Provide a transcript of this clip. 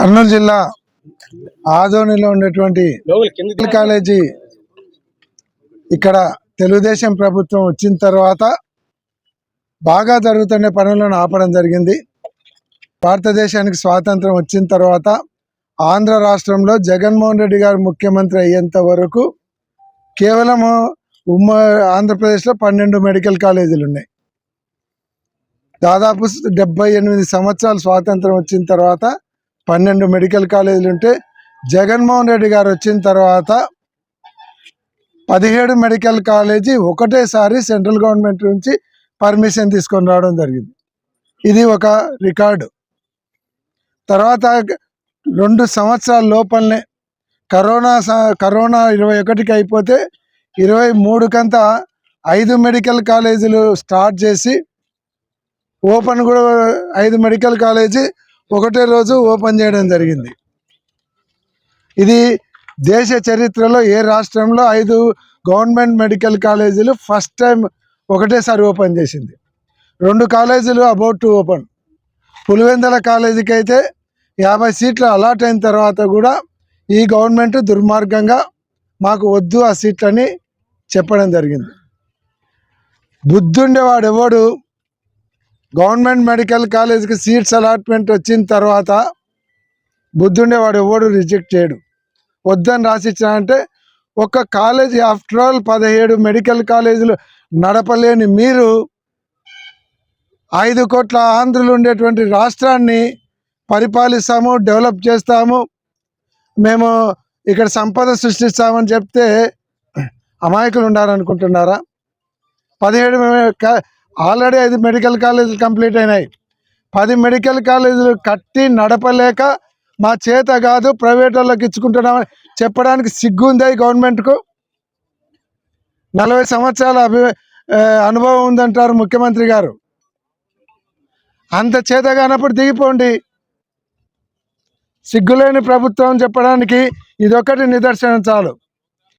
కర్నూలు జిల్లా ఆదోనిలో ఉన్నటువంటి మెడికల్ కాలేజీ ఇక్కడ తెలుగుదేశం ప్రభుత్వం వచ్చిన తర్వాత బాగా జరుగుతున్న పనులను ఆపడం జరిగింది. భారతదేశానికి స్వాతంత్రం వచ్చిన తర్వాత ఆంధ్ర రాష్ట్రంలో జగన్మోహన్ రెడ్డి గారు ముఖ్యమంత్రి అయ్యేంత వరకు కేవలము ఉమ్మ ఆంధ్రప్రదేశ్లో పన్నెండు మెడికల్ కాలేజీలు ఉన్నాయి. దాదాపు డెబ్బై ఎనిమిది సంవత్సరాలు స్వాతంత్రం వచ్చిన తర్వాత పన్నెండు మెడికల్ కాలేజీలు ఉంటే జగన్మోహన్ రెడ్డి గారు వచ్చిన తర్వాత పదిహేడు మెడికల్ కాలేజీ ఒకటేసారి సెంట్రల్ గవర్నమెంట్ నుంచి పర్మిషన్ తీసుకొని రావడం జరిగింది. ఇది ఒక రికార్డు. తర్వాత రెండు సంవత్సరాల లోపలనే కరోనా స- కరోనా ఇరవై ఒకటికి అయిపోతే ఇరవై మూడుకంతా ఐదు మెడికల్ కాలేజీలు స్టార్ట్ చేసి ఓపెన్ కూడా ఐదు మెడికల్ కాలేజీ ఒకటే రోజు ఓపెన్ చేయడం జరిగింది. ఇది దేశ చరిత్రలో ఏ రాష్ట్రంలో ఐదు గవర్నమెంట్ మెడికల్ కాలేజీలు ఫస్ట్ టైం ఒకటేసారి ఓపెన్ చేసింది. రెండు కాలేజీలు అబౌట్ టు ఓపెన్. పులివెందల కాలేజీకి అయితే యాభై సీట్లు అలాట్ అయిన తర్వాత కూడా ఈ గవర్నమెంట్ దుర్మార్గంగా మాకు వద్దు ఆ సీట్లని చెప్పడం జరిగింది. బుద్ధుండేవాడు ఎవడు గవర్నమెంట్ మెడికల్ కాలేజ్కి సీట్స్ అలాట్మెంట్ వచ్చిన తర్వాత బుద్ధుండేవాడు ఎవడు రిజెక్ట్ చేయడు. వద్దని రాసిచ్చానంటే ఒక కాలేజీ ఆఫ్టర్ ఆల్ పదిహేడు మెడికల్ కాలేజీలు నడపలేని మీరు ఐదు కోట్ల ఆంధ్రులు ఉండేటువంటి రాష్ట్రాన్ని పరిపాలిస్తాము డెవలప్ చేస్తాము. మేము ఇక్కడ సంపద సృష్టిస్తామని చెప్తే అమాయకులు ఉండాలనుకుంటున్నారా? పదిహేడు ఆల్రెడీ ఐదు మెడికల్ కాలేజీలు కంప్లీట్ అయినాయి. పది మెడికల్ కాలేజీలు కట్టి నడపలేక మా చేత కాదు ప్రైవేట్ వాళ్ళకి ఇచ్చుకుంటున్నామని చెప్పడానికి సిగ్గుందా గవర్నమెంట్కు? నలభై సంవత్సరాల అభి అనుభవం ఉందంటారు ముఖ్యమంత్రి గారు. అంత చేత కానప్పుడు దిగిపోండి. సిగ్గులేని ప్రభుత్వం చెప్పడానికి ఇదొకటి నిదర్శనం చాలు.